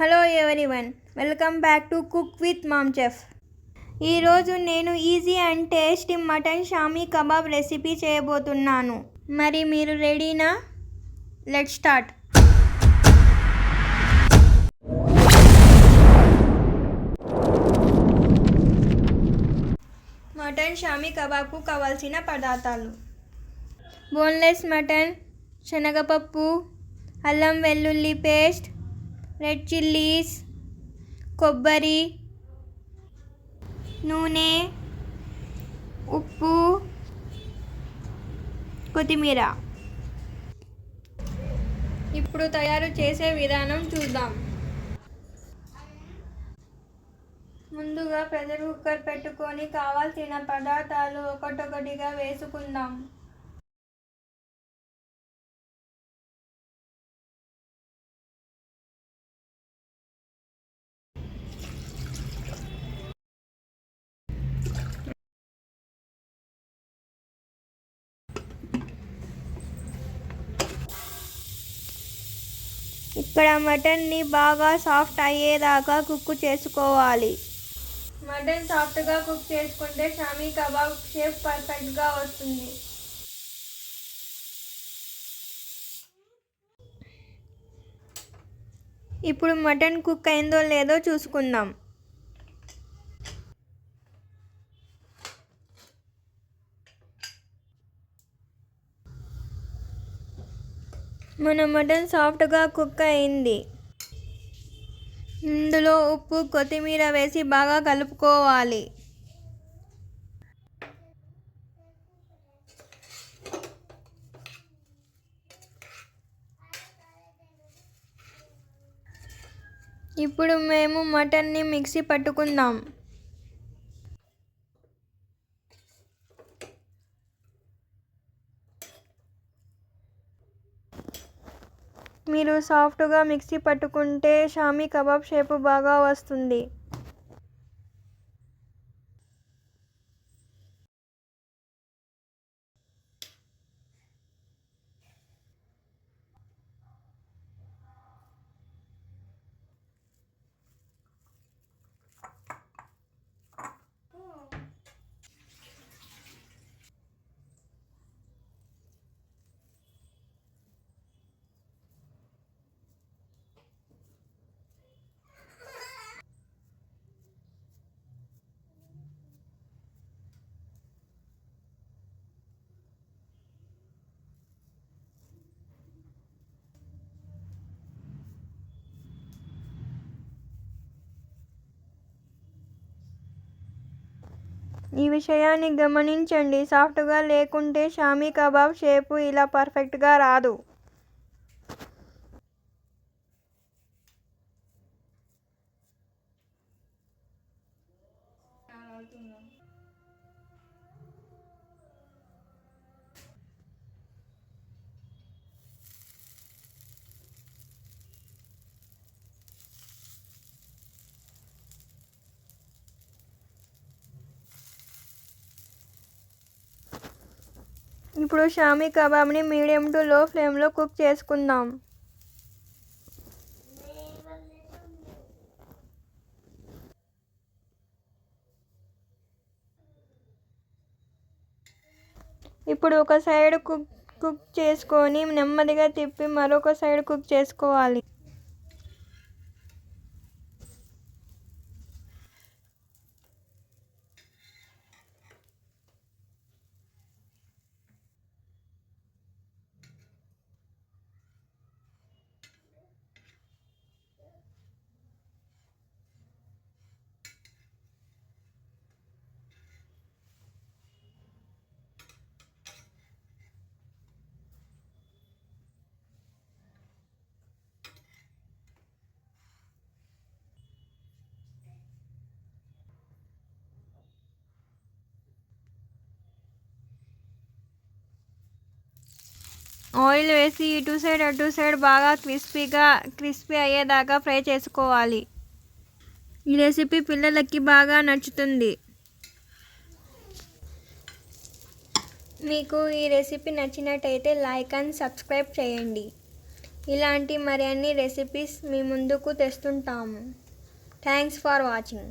Hello everyone welcome back to cook with mom chef. ఈరోజు నేను easy and tasty mutton shami kebab recipe చేయబోతున్నాను. మరి మీరు రెడీనా? Let start. మటన్ షామీ కబాబ్కు కావాల్సిన పదార్థాలు. బోన్లెస్ మటన్ శనగపప్పు అల్లం వెల్లుల్లి పేస్ట్ రెడ్ చిల్లీస్ కొబ్బరి నూనె ఉప్పు కొత్తిమీర. ఇప్పుడు తయారు చేసే విధానం చూద్దాం. ముందుగా ప్రెషర్ కుక్కర్ పెట్టుకొని కావాల్సిన పదార్థాలు ఒకటొకటిగా వేసుకుందాం. ఇక్కడ మటన్ని బాగా సాఫ్ట్ అయ్యేదాకా కుక్ చేసుకోవాలి. మటన్ సాఫ్ట్గా కుక్ చేసుకుంటే షామీ కబాబ్ షేప్ పర్ఫెక్ట్గా వస్తుంది. ఇప్పుడు మటన్ కుక్ అయిందో లేదో చూసుకుందాం. మన మటన్ సాఫ్ట్గా కుక్ అయింది. ఇందులో ఉప్పు కొత్తిమీర వేసి బాగా కలుపుకోవాలి. ఇప్పుడు మేము మటన్ని మిక్సీ పట్టుకుందాం. మీరు సాఫ్ట్గా మిక్సీ పట్టుకుంటే షామీ కబాబ్ షేపు బాగా వస్తుంది. ఈ విషయాన్ని గమనించండి. సాఫ్ట్గా లేకుంటే షామీ కబాబ్ షేపు ఇలా పర్ఫెక్ట్గా రాదు. ఇప్పుడు షామీ కబాబ్ని మీడియం టు లో ఫ్లేమ్లో కుక్ చేసుకుందాం. ఇప్పుడు ఒక సైడ్ కుక్ కుక్ చేసుకొని నెమ్మదిగా తిప్పి మరొక సైడ్ కుక్ చేసుకోవాలి. ఆయిల్ వేసి ఇటు సైడ్ అటు సైడ్ బాగా క్రిస్పీగా క్రిస్పీ అయ్యేదాకా ఫ్రై చేసుకోవాలి. ఈ రెసిపీ పిల్లలకి బాగా నచ్చుతుంది. మీకు ఈ రెసిపీ నచ్చినట్టయితే లైక్ అండ్ సబ్స్క్రైబ్ చేయండి. ఇలాంటి మరిన్ని రెసిపీస్ మీ ముందుకు తెస్తుంటాము. Thanks for watching.